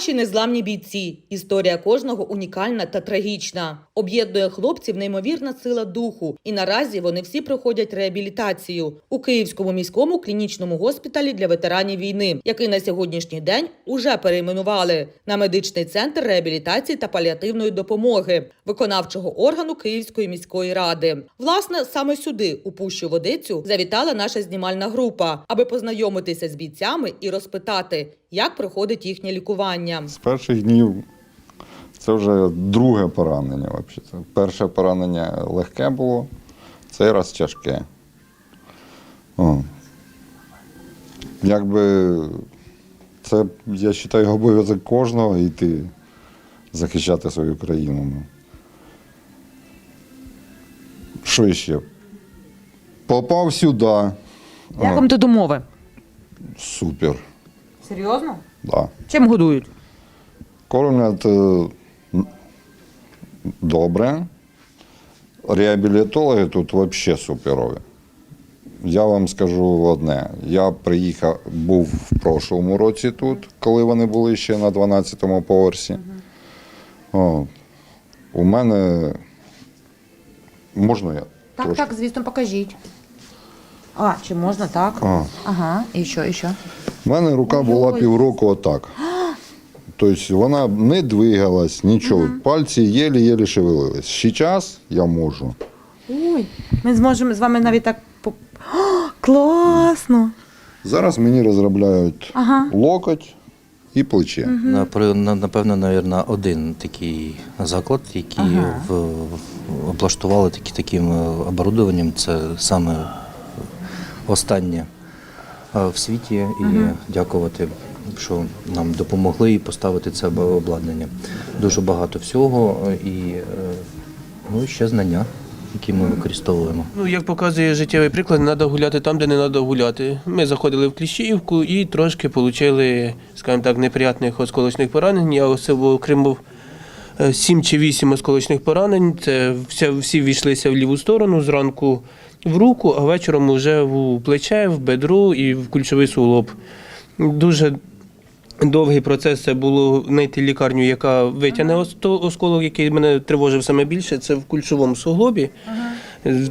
Наші незламні бійці. Історія кожного унікальна та трагічна. Об'єднує хлопців неймовірна сила духу, і наразі вони всі проходять реабілітацію у Київському міському клінічному госпіталі для ветеранів війни, який на сьогоднішній день уже перейменували на медичний центр реабілітації та паліативної допомоги виконавчого органу Київської міської ради. Власне, саме сюди, у пущу водицю, завітала наша знімальна група, аби познайомитися з бійцями і розпитати, як проходить їхнє лікування. З перших днів це вже друге поранення. Взагалі. Перше поранення легке було, цей раз тяжке. О. Якби це, я вважаю, обов'язок кожного йти захищати свою країну. ну. Що ще? Попав сюди. Як вам тут умови? Супер. Серйозно? Да. Чим годують? Кормлять е, добре. Реабілітологи тут взагалі суперові. Я вам скажу одне. Я приїхав, був в прошлому році тут, коли вони були ще на 12-му поверсі. О, у мене можна я Так, трошки? так, звісно, покажіть. А, чи можна так? А. Ага, і що, і що? У мене рука була півроку отак. Тобто вона не двигалась, нічого. Пальці єлі-єлі шевелились. Зараз я можу. Ой, ми зможемо з вами навіть так. по- О, класно! Зараз мені розробляють Ага. локоть і плече. Напри- на- Напевно, навірно, один такий заклад, який Ага. в, облаштували такі, таким е, оборудованням. Це саме останнє е, в світі. І дякувати, що нам допомогли і поставити це обладнання. Дуже багато всього е, і е, ну, ще знання, які ми використовуємо. Ну, як показує життєвий приклад, не треба гуляти там, де не треба гуляти. Ми заходили в Кліщіївку і трошки отримали, скажімо так, неприятних осколочних поранень. Я особливо окрім е, сім чи вісім осколочних поранень. Це всі війшлися в ліву сторону зранку в руку, а вечором вже в плече, в бедро і в кульшовий суглоб. Дуже Довгий процес це було знайти лікарню, яка витягне осколок, який мене тривожив саме більше. Це в кульшовому суглобі.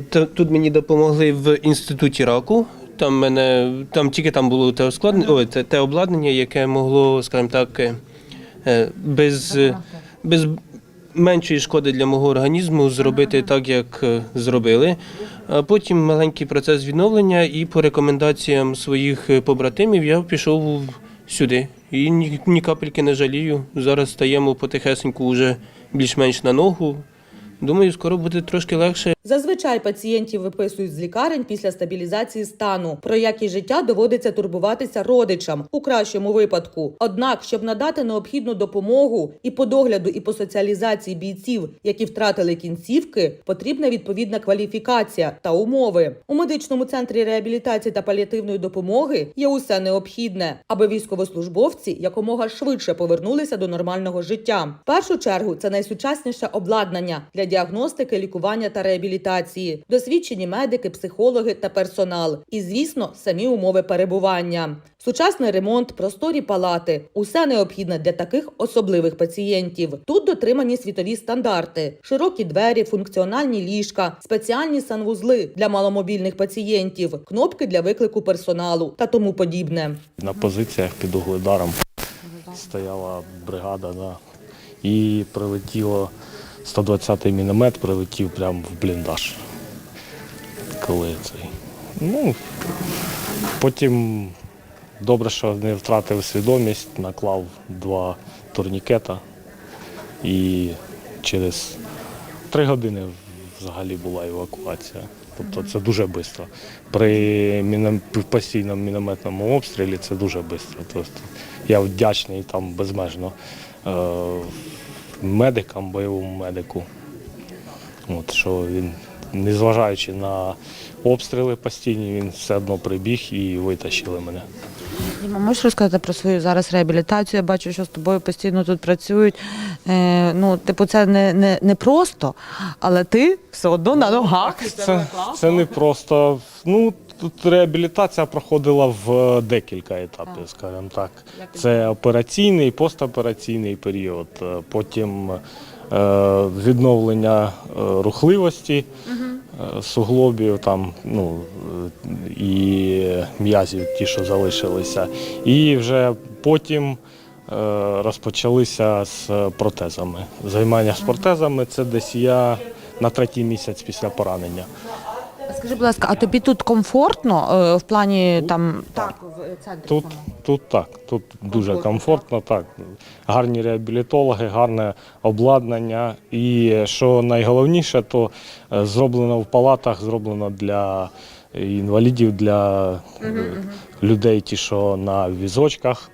Та- Тут мені допомогли в інституті раку. Там мене там тільки там було те оскладнення, ой, те, те обладнання, яке могло, скажімо так, е, без, без меншої шкоди для мого організму зробити так, як е, зробили. А потім маленький процес відновлення, і по рекомендаціям своїх е, побратимів я пішов сюди. І ні, ні капельки не жалію. Зараз стаємо потихесеньку вже більш-менш на ногу. Думаю, скоро буде трошки легше. Зазвичай пацієнтів виписують з лікарень після стабілізації стану, про якість життя доводиться турбуватися родичам у кращому випадку. Однак, щоб надати необхідну допомогу і по догляду, і по соціалізації бійців, які втратили кінцівки, потрібна відповідна кваліфікація та умови. У медичному центрі реабілітації та паліативної допомоги є усе необхідне, аби військовослужбовці якомога швидше повернулися до нормального життя. В першу чергу це найсучасніше обладнання для діагностики, лікування та реабілітації, досвідчені медики, психологи та персонал. І, звісно, самі умови перебування. Сучасний ремонт, просторі палати усе необхідне для таких особливих пацієнтів. Тут дотримані світові стандарти, широкі двері, функціональні ліжка, спеціальні санвузли для маломобільних пацієнтів, кнопки для виклику персоналу та тому подібне. На позиціях під угледаром стояла бригада, да, і прилетіло 120-й міномет, прилетів прямо в бліндаж. Коли цей. Ну, потім добре, що не втратив свідомість, наклав два турнікета і через три години взагалі була евакуація. Тобто це дуже швидко. При постійному мінометному обстрілі це дуже швидко. Тобто я вдячний там безмежно е, медикам, бойовому медику. От, що він, незважаючи на обстріли постійні, він все одно прибіг і витащили мене. Діма, можеш розказати про свою зараз реабілітацію? Я бачу, що з тобою постійно тут працюють. Е, ну, типу, це не, не, не просто, але ти все одно на ногах. Це, це не просто. Ну, тут реабілітація проходила в декілька етапів, скажімо так. Це операційний, постопераційний період, е, потім е, відновлення е, рухливості е, суглобів там, ну, е, і м'язів, ті, що залишилися. І вже потім е, розпочалися з протезами. Займання з протезами це десь я на третій місяць після поранення. Скажи, будь ласка, а тобі тут комфортно е, в плані там так в центрі Тут, тут так, тут дуже комфортно, так. Гарні реабілітологи, гарне обладнання. І що найголовніше, то е, зроблено в палатах, зроблено для інвалідів, для е, людей, ті, що на візочках.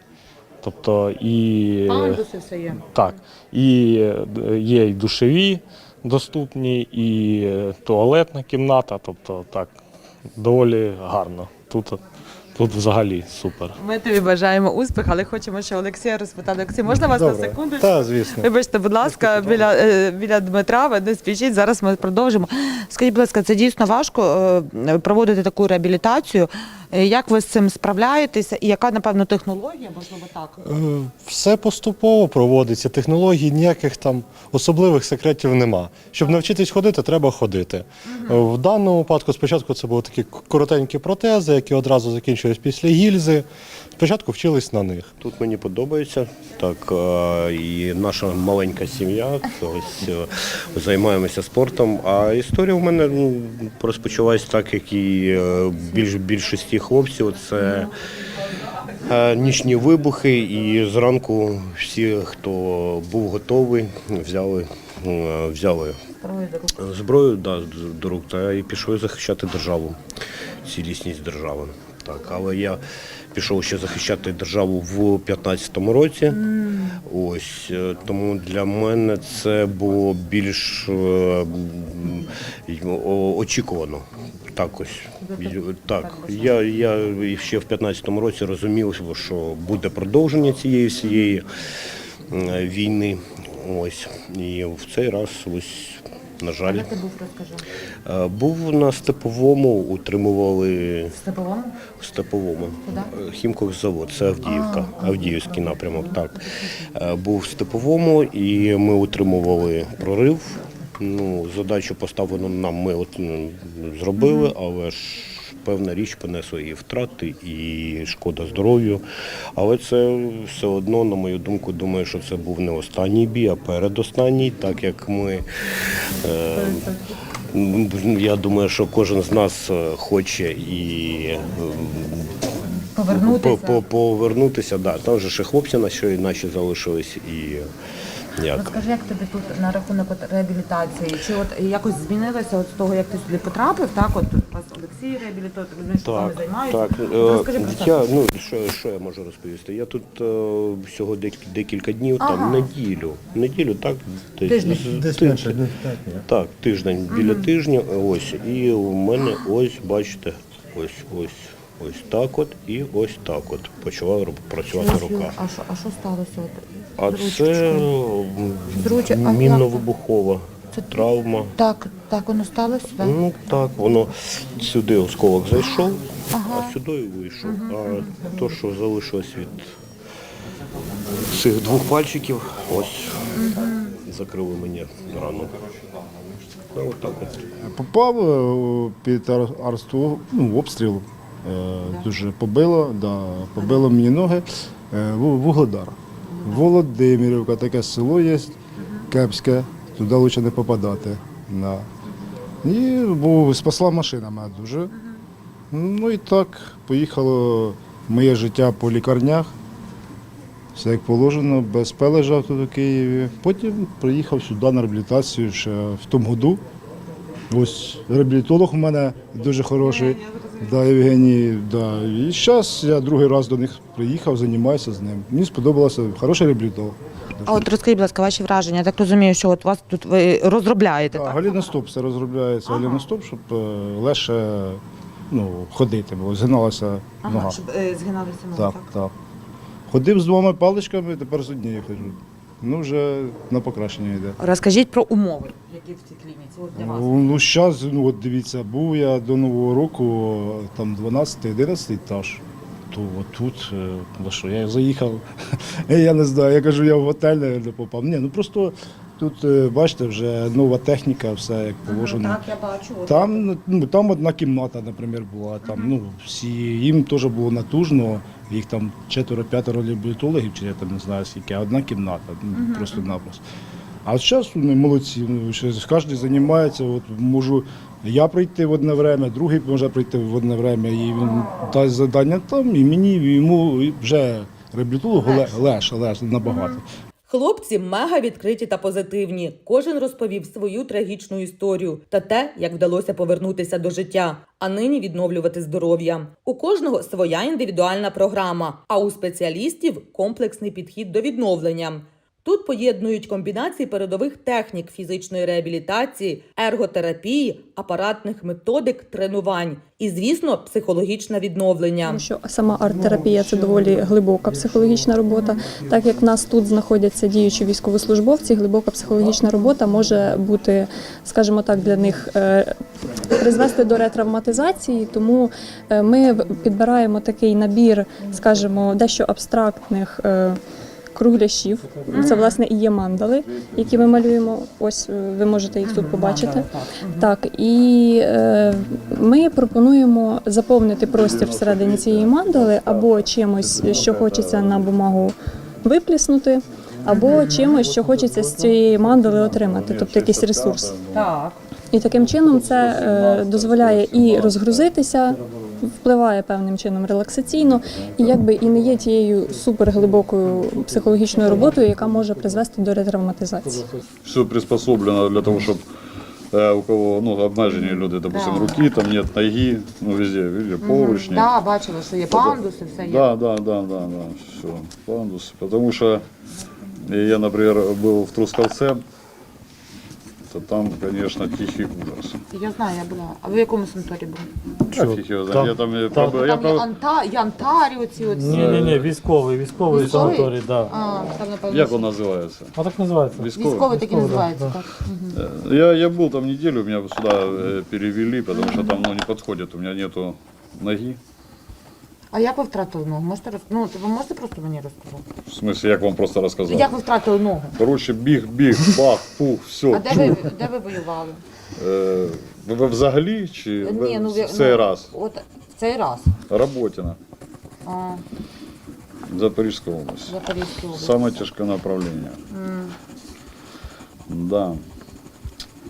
Тобто і Пандуси все є. так, і е, є і душеві доступні, і е, туалетна кімната. Тобто так, доволі гарно. Тут, тут взагалі супер. Ми тобі бажаємо успіх, але хочемо ще Олексія розпитати. Олексій, можна вас на секунду? Так, звісно. Вибачте, будь ласка, біля, е, біля Дмитра, ви не спішіть, зараз ми продовжимо. Скажіть, будь ласка, це дійсно важко е, проводити таку реабілітацію. Е, Як ви з цим справляєтеся? І яка, напевно, технологія, можливо, так? Е, Все поступово проводиться, технологій ніяких там особливих секретів нема. Щоб навчитись ходити, треба ходити. Е, В даному випадку спочатку це були такі коротенькі протези, які одразу закінчились після гільзи. Спочатку вчились на них. Тут мені подобається. Так, е, і наша маленька сім'я. Ось займаємося спортом. А історія в мене ну, розпочалась так, як і більш більшості хлопців. Це е, нічні вибухи, і зранку всі, хто був готовий, взяли, е, взяли зброю да, до рук та і пішли захищати державу, цілісність держави. Так, але я пішов ще захищати державу в 15-му році. Ось е, тому для мене це було більш очікувано. Так ось. Так, я, я ще в 15-му році розумів, що буде продовження цієї всієї е, війни. Ось. І в цей раз ось, на жаль. Ти був, розкажи. Е, Був на степовому, утримували Степовому? в степовому. Е, Хімковзавод, це Авдіївка, Авдіївський напрямок. Так. Був в степовому і ми утримували прорив. Ну, задачу поставлену нам ми от, зробили, але ж певна річ понесла і втрати, і шкода здоров'ю. Але це все одно, на мою думку, думаю, що це був не останній бій, а передостанній, так як ми. Е, я думаю, що кожен з нас е, хоче і Повернутися. по- по- Повернутися, да. Там же ще хлопці наші, наші залишились і як. Розкажи, як тобі тут на рахунок от реабілітації? Чи от якось змінилося от з того, як ти сюди потрапив? Так, от у вас Олексій реабілітолог, ви знаєш, що вами Так, займаються. так. Е, Розкажи про це. Я, ну, що, що я можу розповісти? Я тут е, всього дек- декілька днів, Ага. там неділю. Неділю, так? Десь, Тиждень. з- тиждень. Так, тиждень біля тижня. Ось. І у мене ось, бачите, ось, ось. Ось так от і ось так от почала працювати рука. А що, а що сталося? От, А це ручечкою? м, З ручок- а мінно-вибухова Це- травма. Так, так воно сталося, так? Ну так, воно сюди осколок зайшов, а сюди і вийшов. А то, що залишилось від цих двох пальчиків, ось закрили мені рану. Ну, отак от. Попав е, під ар- арсту, ну, обстріл. Е, Дуже побило, да, побило мені ноги. Е, Вугледар. Володимирівка, таке село є, кепське, туди краще не попадати. Да. І був, спасла машина мене дуже. Ну і так, поїхало моє життя по лікарнях. Все як положено, без пележа тут у Києві. Потім приїхав сюди на реабілітацію ще в тому году. Ось реабілітолог у мене дуже хороший, да, Євгеній. Да. І зараз я другий раз до них приїхав, займаюся з ним. Мені сподобалося хороший реабілітолог. А от розкажіть, будь ласка, ваші враження. Я так розумію, що от вас тут ви розробляєте, Так, галіностоп все розробляється, галіностоп, щоб е, легше ну, ходити, бо згиналася нога. Ага, щоб е, згиналися ноги, Так, так? так. Ходив з двома паличками, тепер з однією ходжу. Ну, вже на покращення йде. Розкажіть про умови, які в цій клініці? От для вас. Ну, ну зараз, ну от дивіться, був я до Нового року, там 12-11 етаж. То от тут, е, ну що, я заїхав, я не знаю, я кажу, я в готель не попав. Ні, ну просто тут, е, бачите, вже нова техніка, все як положено. Так, я бачу. Там, ну, там одна кімната, наприклад, була. Там, ну, всі, їм теж було натужно, їх там четверо-п'ятеро реабілітологів, чи я там не знаю скільки, а одна кімната, ну, просто-напросто. А зараз вони молодці, ну, кожен займається, от можу я прийти в одне время, другий може прийти в одне время, і він дасть завдання там, і мені, і йому вже реабілітолог леш, леш, леш набагато. Хлопці мега відкриті та позитивні. Кожен розповів свою трагічну історію та те, як вдалося повернутися до життя, а нині відновлювати здоров'я. У кожного своя індивідуальна програма, а у спеціалістів комплексний підхід до відновлення. Тут поєднують комбінації передових технік фізичної реабілітації, ерготерапії, апаратних методик, тренувань і, звісно, психологічне відновлення. Тому що сама арт-терапія це доволі глибока психологічна робота. Так як в нас тут знаходяться діючі військовослужбовці, глибока психологічна робота може бути, скажімо так, для них е, призвести до ретравматизації. Тому е, ми підбираємо такий набір, скажімо, дещо абстрактних. Кругляшів, це власне і є мандали, які ми малюємо. Ось е, ви можете їх тут побачити. Так, і е, ми пропонуємо заповнити простір всередині цієї мандали або чимось, що хочеться на бумагу випліснути, або чимось, що хочеться з цієї мандали отримати, тобто якийсь ресурс. Так. І таким чином це е, дозволяє і розгрузитися, впливає певним чином релаксаційно, і якби і не є тією суперглибокою психологічною роботою, яка може призвести до ретравматизації. все приспособлено для того, чтобы э, у кого ну, обмежені люди, допустим, Да. руки, там нет ноги, ну везде, видели, поручни. Да, бачила, що є пандуси, все є. Да, да, да, да, да, все, пандус. Потому что я, например, был в Трускавце, то там, конечно, тихий ужас. Я знаю, я була. А ви в якому санаторії були? А фиг его знает. Я там, я, там- проб- я, Там є проб- анта, є антарі оці оці. Ні, ні, ні, військовий, військовий Військовий? санаторій, да. А, там, напевно, Як он называется? А так називається. Військовий. військовий такий Військовий, називається. да. Так. Э, Я, я был там неделю, меня сюда э, перевели, потому что там ну, не подходит, у меня нету ноги. А як ви втратили ногу? Можете роз... ну, ви можете просто мені розказати? В смысле, як вам просто рассказал. Як ви втратили ногу? Короче, біг, біг, бах, пух, все. А де ви, де ви воювали? Е, ви, ви взагалі чи ви Ні, ну, в цей ну, раз? От в цей раз. Роботіна, А, Запорізька область. Запорізькій області. Саме тяжке направлення. Да.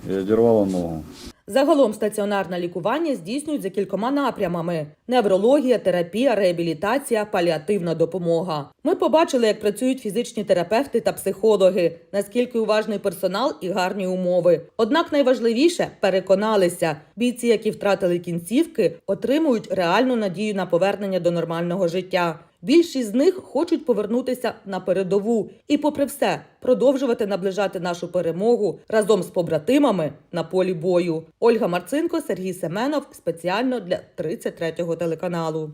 І одірвало ногу. Загалом стаціонарне лікування здійснюють за кількома напрямами: неврологія, терапія, реабілітація, паліативна допомога. Ми побачили, як працюють фізичні терапевти та психологи, наскільки уважний персонал і гарні умови. Однак найважливіше переконалися, бійці, які втратили кінцівки, отримують реальну надію на повернення до нормального життя. Більшість з них хочуть повернутися на передову і, попри все, продовжувати наближати нашу перемогу разом з побратимами на полі бою. Ольга Марцинко, Сергій Семенов спеціально для 33-го телеканалу.